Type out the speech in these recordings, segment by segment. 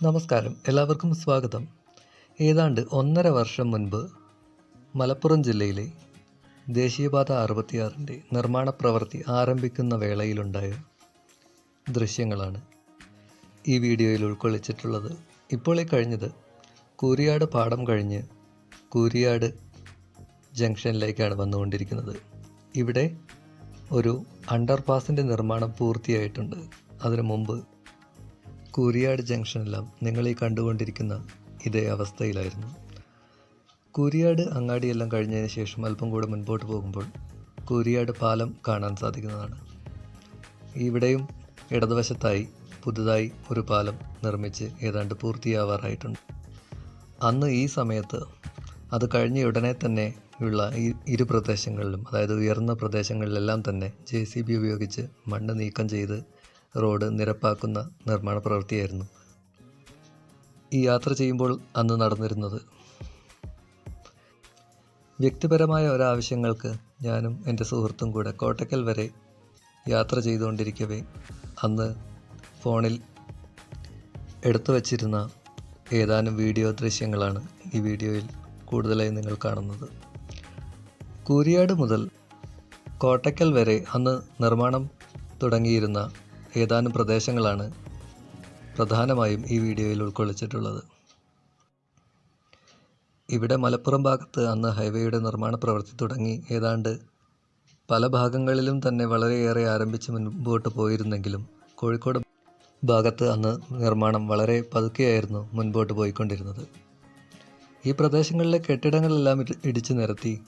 നമസ്കാരം. എല്ലാവർക്കും സ്വാഗതം. ഏതാണ്ട് ഒന്നര വർഷം മുൻപ് മലപ്പുറം ജില്ലയിലെ ദേശീയപാത അറുപത്തിയാറിന്റെ നിർമ്മാണ പ്രവൃത്തി ആരംഭിക്കുന്ന വേളയിലുണ്ടായ ദൃശ്യങ്ങളാണ് ഈ വീഡിയോയിൽ ഉൾക്കൊള്ളിച്ചിട്ടുള്ളത്. ഇപ്പോളെ കഴിഞ്ഞത് കൂരിയാട് പാടം കഴിഞ്ഞ് കൂരിയാട് ജംഗ്ഷനിലേക്കാണ് വന്നുകൊണ്ടിരിക്കുന്നത്. ഇവിടെ ഒരു അണ്ടർപാസിന്റെ നിർമ്മാണം പൂർത്തിയായിട്ടുണ്ട്. അതിനു മുമ്പ് കൂരിയാട് ജംഗ്ഷനെല്ലാം നിങ്ങൾ ഈ കണ്ടുകൊണ്ടിരിക്കുന്ന ഇതേ അവസ്ഥയിലായിരുന്നു. കൂരിയാട് അങ്ങാടിയെല്ലാം കഴിഞ്ഞതിന് ശേഷം അല്പം കൂടെ മുൻപോട്ട് പോകുമ്പോൾ കുരിയാട് പാലം കാണാൻ സാധിക്കുന്നതാണ്. ഇവിടെയും ഇടതുവശത്തായി പുതുതായി ഒരു പാലം നിർമ്മിച്ച് ഏതാണ്ട് പൂർത്തിയാവാറായിട്ടുണ്ട്. അന്ന് ഈ സമയത്ത് അത് കഴിഞ്ഞ ഉടനെ തന്നെ ഉള്ള ഈ ഇരു പ്രദേശങ്ങളിലും അതായത് ഉയർന്ന പ്രദേശങ്ങളിലെല്ലാം തന്നെ ജെ സി ബി ഉപയോഗിച്ച് മണ്ണ് നീക്കം ചെയ്ത് റോഡ് നിരപ്പാക്കുന്ന നിർമ്മാണ പ്രവൃത്തിയായിരുന്നു. ഈ യാത്ര ചെയ്യുമ്പോൾ അന്ന് നടന്നിരുന്നത്. വ്യക്തിപരമായ ഒരാവശ്യങ്ങൾക്ക് ഞാനും എന്റെ സുഹൃത്തും കൂടെ കോട്ടക്കൽ വരെ യാത്ര ചെയ്തുകൊണ്ടിരിക്കവേ അന്ന് ഫോണിൽ എടുത്തു വച്ചിരുന്ന ഏതാനും വീഡിയോ ദൃശ്യങ്ങളാണ് ഈ വീഡിയോയിൽ കൂടുതലായി നിങ്ങൾ കാണുന്നത്. കൂരിയാട് മുതൽ കോട്ടക്കൽ വരെ അന്ന് നിർമ്മാണം തുടങ്ങിയിരുന്ന ഏതാനും പ്രദേശങ്ങളാണ് പ്രധാനമായും ഈ വീഡിയോയിൽ ഉൾക്കൊള്ളിച്ചിട്ടുള്ളത്. ഇവിടെ മലപ്പുറം ഭാഗത്ത് അന്ന് ഹൈവേയുടെ നിർമ്മാണ പ്രവൃത്തി തുടങ്ങി. ഏതാണ്ട് പല ഭാഗങ്ങളിലും തന്നെ വളരെയേറെ ആരംഭിച്ച് മുൻപോട്ട് പോയിരുന്നെങ്കിലും കോഴിക്കോട് ഭാഗത്ത് അന്ന് നിർമ്മാണം വളരെ പതുക്കെയായിരുന്നു മുൻപോട്ട് പോയിക്കൊണ്ടിരുന്നത്. ഈ പ്രദേശങ്ങളിലെ കെട്ടിടങ്ങളെല്ലാം ഇടി- ഇടിച്ചു നിരത്തി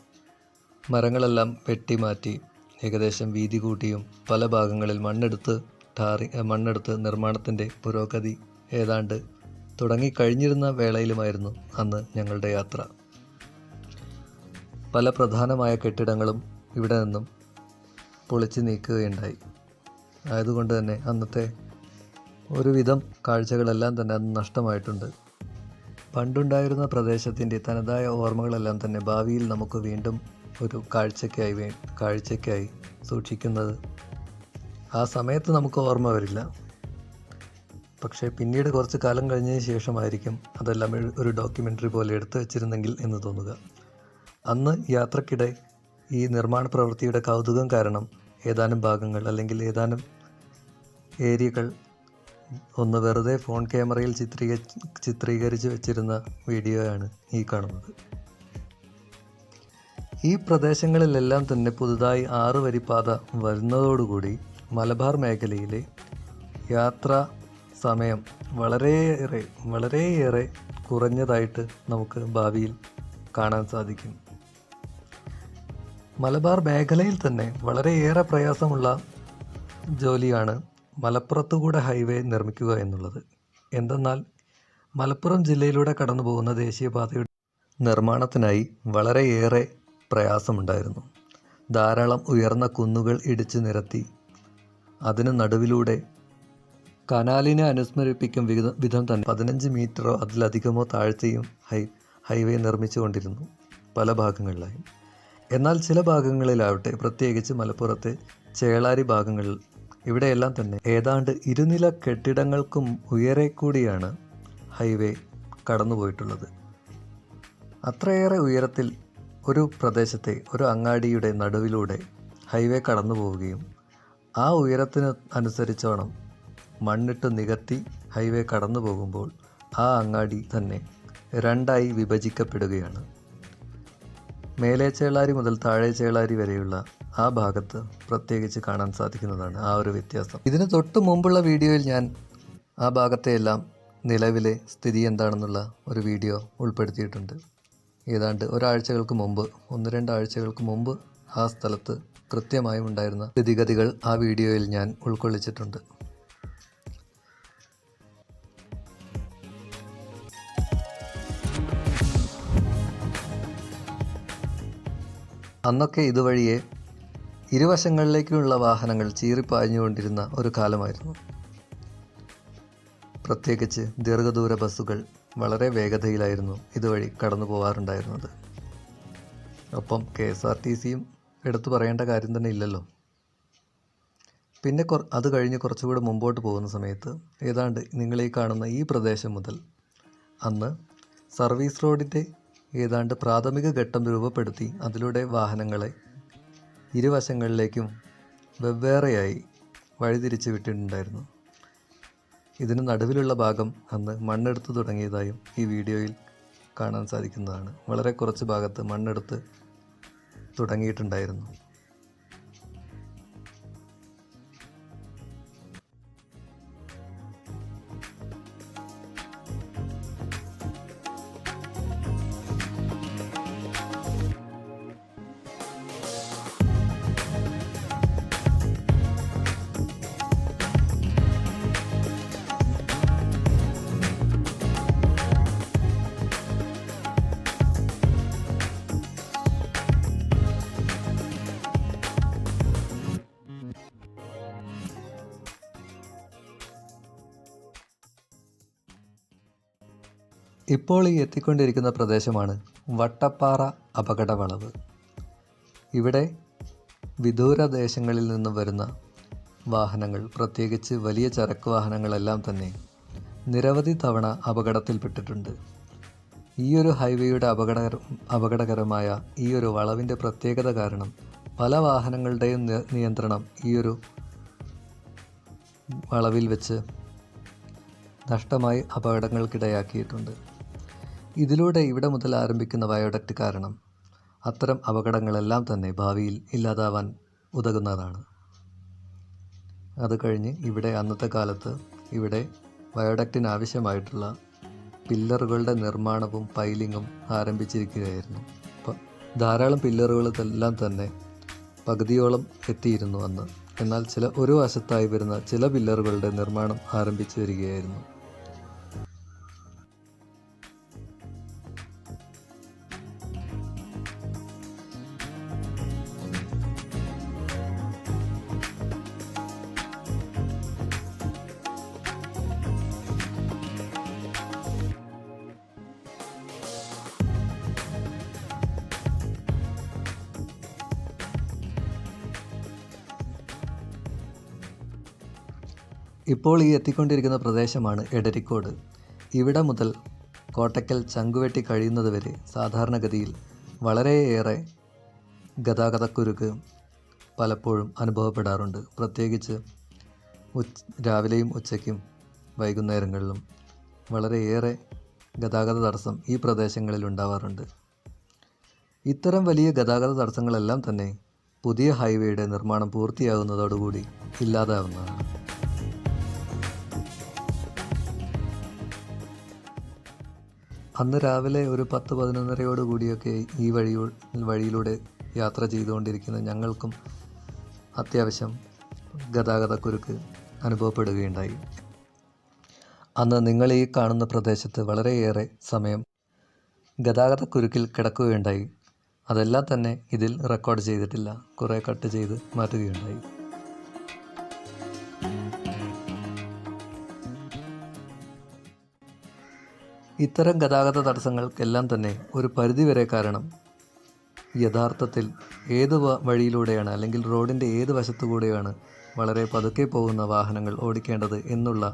മരങ്ങളെല്ലാം വെട്ടിമാറ്റി ഏകദേശം വീതി കൂട്ടിയും പല ഭാഗങ്ങളിൽ മണ്ണെടുത്ത് ടാറി മണ്ണെടുത്ത് നിർമ്മാണത്തിന്റെ പുരോഗതി ഏതാണ്ട് തുടങ്ങിക്കഴിഞ്ഞിരുന്ന വേളയിലുമായിരുന്നു അന്ന് ഞങ്ങളുടെ യാത്ര. പല പ്രധാനമായ കെട്ടിടങ്ങളും ഇവിടെ നിന്നും പൊളിച്ചു നീക്കുകയുണ്ടായി. ആയതുകൊണ്ട് തന്നെ അന്നത്തെ ഒരുവിധം കാഴ്ചകളെല്ലാം തന്നെ അന്ന് നഷ്ടമായിട്ടുണ്ട്. പണ്ടുണ്ടായിരുന്ന പ്രദേശത്തിന്റെ തനതായ ഓർമ്മകളെല്ലാം തന്നെ ഭാവിയിൽ നമുക്ക് വീണ്ടും ഒരു കാഴ്ചയ്ക്കായി കാഴ്ചയ്ക്കായി സൂക്ഷിക്കുന്നത് ആ സമയത്ത് നമുക്ക് ഓർമ്മ വരില്ല. പക്ഷേ പിന്നീട് കുറച്ച് കാലം കഴിഞ്ഞതിന് ശേഷമായിരിക്കും അതെല്ലാം ഒരു- ഡോക്യുമെന്ററി പോലെ എടുത്തു വെച്ചിരുന്നെങ്കിൽ എന്ന് തോന്നുക. അന്ന് യാത്രക്കിടെ ഈ നിർമ്മാണ പ്രവൃത്തിയുടെ കൗതുകം കാരണം ഏതാനും ഭാഗങ്ങൾ അല്ലെങ്കിൽ ഏതാനും ഏരിയകൾ ഒന്ന് വെറുതെ ഫോൺ ക്യാമറയിൽ ചിത്രീക ചിത്രീകരിച്ച് വെച്ചിരുന്ന വീഡിയോയാണ് ഈ കാണുന്നത്. ഈ പ്രദേശങ്ങളിലെല്ലാം തന്നെ പുതുതായി ആറ് വരിപ്പാത പാത വരുന്നതോടുകൂടി മലബാർ മേഖലയിലെ യാത്ര സമയം വളരെയേറെ വളരെയേറെ കുറഞ്ഞതായിട്ട് നമുക്ക് ഭാവിയിൽ കാണാൻ സാധിക്കും. മലബാർ മേഖലയിൽ തന്നെ വളരെയേറെ പ്രയാസമുള്ള ജോലിയാണ് മലപ്പുറത്തുകൂടെ ഹൈവേ നിർമ്മിക്കുക എന്നുള്ളത്. എന്തെന്നാൽ മലപ്പുറം ജില്ലയിലൂടെ കടന്നു പോകുന്ന ദേശീയപാതയുടെ നിർമ്മാണത്തിനായി വളരെയേറെ പ്രയാസമുണ്ടായിരുന്നു. ധാരാളം ഉയർന്ന കുന്നുകൾ ഇടിച്ചു നിരത്തി അതിന് നടുവിലൂടെ കനാലിനെ അനുസ്മരിപ്പിക്കും വിധ- തന്നെ. പതിനഞ്ച് മീറ്ററോ അതിലധികമോ താഴ്ത്തിയും ഹൈ ഹൈവേ നിർമ്മിച്ചുകൊണ്ടിരുന്നു പല ഭാഗങ്ങളിലായി. എന്നാൽ ചില ഭാഗങ്ങളിലാവട്ടെ പ്രത്യേകിച്ച് മലപ്പുറത്തെ ചേളാരി ഭാഗങ്ങളിൽ ഇവിടെയെല്ലാം തന്നെ ഏതാണ്ട് ഇരുനില കെട്ടിടങ്ങൾക്കും ഉയരെ കൂടിയാണ് ഹൈവേ കടന്നുപോയിട്ടുള്ളത്. അത്രയേറെ ഉയരത്തിൽ ഒരു പ്രദേശത്തെ ഒരു അങ്ങാടിയുടെ നടുവിലൂടെ ഹൈവേ കടന്നു പോവുകയും ആ ഉയരത്തിന് അനുസരിച്ചോണം. മണ്ണിട്ട് നികത്തി ഹൈവേ കടന്നു പോകുമ്പോൾ ആ അങ്ങാടി തന്നെ രണ്ടായി വിഭജിക്കപ്പെടുകയാണ്. മേലെ ചേളാരി മുതൽ താഴെ ചേളാരി വരെയുള്ള ആ ഭാഗത്ത് പ്രത്യേകിച്ച് കാണാൻ സാധിക്കുന്നതാണ് ആ ഒരു വ്യത്യാസം. ഇതിന് തൊട്ട് മുമ്പുള്ള വീഡിയോയിൽ ഞാൻ ആ ഭാഗത്തെയെല്ലാം നിലവിലെ സ്ഥിതി എന്താണെന്നുള്ള ഒരു വീഡിയോ ഉൾപ്പെടുത്തിയിട്ടുണ്ട്. ഏതാണ്ട് ഒരാഴ്ചകൾക്ക് മുമ്പ് ഒന്ന് രണ്ടാഴ്ചകൾക്ക് മുമ്പ് ആ സ്ഥലത്ത് കൃത്യമായും ഉണ്ടായിരുന്ന സ്ഥിതിഗതികൾ ആ വീഡിയോയിൽ ഞാൻ ഉൾക്കൊള്ളിച്ചിട്ടുണ്ട്. അന്നൊക്കെ ഇതുവഴിയെ ഇരുവശങ്ങളിലേക്കുമുള്ള വാഹനങ്ങൾ ചീറിപ്പാഞ്ഞുകൊണ്ടിരുന്ന ഒരു കാലമായിരുന്നു. പ്രത്യേകിച്ച് ദീർഘദൂര ബസ്സുകൾ വളരെ വേഗതയിലായിരുന്നു ഇതുവഴി കടന്നു പോകാറുണ്ടായിരുന്നത് ഒപ്പം കെ എസ് ആർ ടി സിയും എടുത്തു പറയേണ്ട കാര്യം തന്നെ ഇല്ലല്ലോ. പിന്നെ കുറ അത് കഴിഞ്ഞ് കുറച്ചുകൂടെ മുമ്പോട്ട് പോകുന്ന സമയത്ത് ഏതാണ്ട് നിങ്ങളീ കാണുന്ന ഈ പ്രദേശം മുതൽ അന്ന് സർവീസ് റോഡിന്റെ ഏതാണ്ട് പ്രാഥമിക ഘട്ടം രൂപപ്പെടുത്തി അതിലൂടെ വാഹനങ്ങളെ ഇരുവശങ്ങളിലേക്കും വെവ്വേറെയായി വഴിതിരിച്ച് വിട്ടിട്ടുണ്ടായിരുന്നു. ഇതിന് നടുവിലുള്ള ഭാഗം അന്ന് മണ്ണെടുത്ത് തുടങ്ങിയതായും ഈ വീഡിയോയിൽ കാണാൻ സാധിക്കുന്നതാണ്. വളരെ കുറച്ച് ഭാഗത്ത് മണ്ണെടുത്ത് തുടങ്ങിയിട്ടുണ്ടായിരുന്നു. ഇപ്പോൾ ഈ എത്തിക്കൊണ്ടിരിക്കുന്ന പ്രദേശമാണ് വട്ടപ്പാറ അപകടവളവ്. ഇവിടെ വിദൂരദേശങ്ങളിൽ നിന്ന് വരുന്ന വാഹനങ്ങൾ പ്രത്യേകിച്ച് വലിയ ചരക്ക് വാഹനങ്ങളെല്ലാം തന്നെ നിരവധി തവണ അപകടത്തിൽപ്പെട്ടിട്ടുണ്ട്. ഈ ഒരു ഹൈവേയുടെ അപകടകര അപകടകരമായ ഈ ഒരു വളവിന്റെ പ്രത്യേകത കാരണം പല വാഹനങ്ങളുടെയും നിയന്ത്രണം ഈ ഒരു വളവിൽ വെച്ച് നഷ്ടമായി അപകടങ്ങൾക്കിടയാക്കിയിട്ടുണ്ട്. ഇതിലൂടെ ഇവിടെ മുതൽ ആരംഭിക്കുന്ന വയോഡക്റ്റ് കാരണം അത്തരം അപകടങ്ങളെല്ലാം തന്നെ ഭാവിയിൽ ഇല്ലാതാവാൻ ഉതകുന്നതാണ്. അത് കഴിഞ്ഞ് ഇവിടെ അന്നത്തെ കാലത്ത് ഇവിടെ വയോഡക്റ്റിന് ആവശ്യമായിട്ടുള്ള പില്ലറുകളുടെ നിർമ്മാണവും പൈലിങ്ങും ആരംഭിച്ചിരിക്കുകയായിരുന്നു. അപ്പം ധാരാളം പില്ലറുകളെല്ലാം തന്നെ പകുതിയോളം എത്തിയിരുന്നു അന്ന്. എന്നാൽ ചില ഒരു വശത്തായി വരുന്ന ചില പില്ലറുകളുടെ നിർമ്മാണം ആരംഭിച്ചു വരികയായിരുന്നു. ഇപ്പോൾ ഈ എത്തിക്കൊണ്ടിരിക്കുന്ന പ്രദേശമാണ് എടരിക്കോട്. ഇവിടെ മുതൽ കോട്ടക്കൽ ചങ്കുവെട്ടി കഴിയുന്നത് വരെ സാധാരണഗതിയിൽ വളരെയേറെ ഗതാഗതക്കുരുക്ക് പലപ്പോഴും അനുഭവപ്പെടാറുണ്ട്. പ്രത്യേകിച്ച് ഉച്ച് രാവിലെയും ഉച്ചയ്ക്കും വൈകുന്നേരങ്ങളിലും വളരെയേറെ ഗതാഗത തടസ്സം ഈ പ്രദേശങ്ങളിൽ ഉണ്ടാവാറുണ്ട്. ഇത്തരം വലിയ ഗതാഗത തടസ്സങ്ങളെല്ലാം തന്നെ പുതിയ ഹൈവേയുടെ നിർമ്മാണം പൂർത്തിയാകുന്നതോടുകൂടി ഇല്ലാതാവുന്നതാണ്. അന്ന് രാവിലെ ഒരു പത്ത് പതിനൊന്നരയോട് കൂടിയൊക്കെ ഈ വഴി വഴിയിലൂടെ യാത്ര ചെയ്തുകൊണ്ടിരിക്കുന്ന ഞങ്ങൾക്കും അത്യാവശ്യം ഗതാഗതക്കുരുക്ക് അനുഭവപ്പെടുകയുണ്ടായി. അന്ന് നിങ്ങൾ ഈ കാണുന്ന പ്രദേശത്ത് വളരെയേറെ സമയം ഗതാഗതക്കുരുക്കിൽ കിടക്കുകയുണ്ടായി. അതെല്ലാം തന്നെ ഇതിൽ റെക്കോർഡ് ചെയ്തിട്ടില്ല. കുറേ കട്ട് ചെയ്ത് മാറ്റുകയുണ്ടായി. ഇത്തരം ഗതാഗത തടസ്സങ്ങൾക്കെല്ലാം തന്നെ ഒരു പരിധിവരെ കാരണം യഥാർത്ഥത്തിൽ ഏത് വഴിയിലൂടെയാണ് അല്ലെങ്കിൽ റോഡിന്റെ ഏത് വശത്തുകൂടെയാണ് വളരെ പതുക്കെ പോകുന്ന വാഹനങ്ങൾ ഓടിക്കേണ്ടത് എന്നുള്ള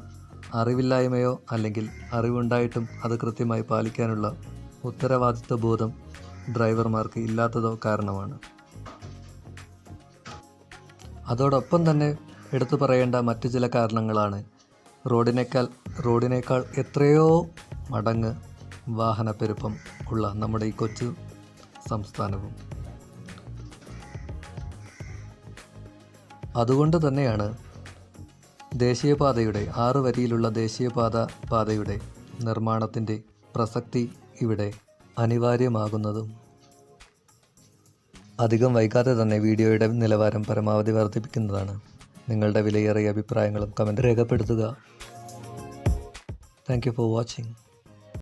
അറിവില്ലായ്മയോ അല്ലെങ്കിൽ അറിവുണ്ടായിട്ടും അത് കൃത്യമായി പാലിക്കാനുള്ള ഉത്തരവാദിത്വ ബോധം ഡ്രൈവർമാർക്ക് ഇല്ലാത്തതോ കാരണമാണ്. അതോടൊപ്പം തന്നെ എടുത്തു പറയേണ്ട മറ്റു ചില കാരണങ്ങളാണ് റോഡിനേക്കാൾ റോഡിനേക്കാൾ എത്രയോ മടങ്ങ് വാഹനപ്പെരുപ്പം ഉള്ള നമ്മുടെ ഈ കൊച്ചു സംസ്ഥാനവും. അതുകൊണ്ട് തന്നെയാണ് ദേശീയപാതയുടെ ആറ് വരിയിലുള്ള ദേശീയപാത പാതയുടെ നിർമ്മാണത്തിന്റെ പ്രസക്തി ഇവിടെ അനിവാര്യമാകുന്നതും. അധികം വൈകാതെ തന്നെ വീഡിയോയുടെ നിലവാരം പരമാവധി വർദ്ധിപ്പിക്കുന്നതാണ്. നിങ്ങളുടെ വിലയേറിയ അഭിപ്രായങ്ങളും കമന്റ് രേഖപ്പെടുത്തുക. Thank you for watching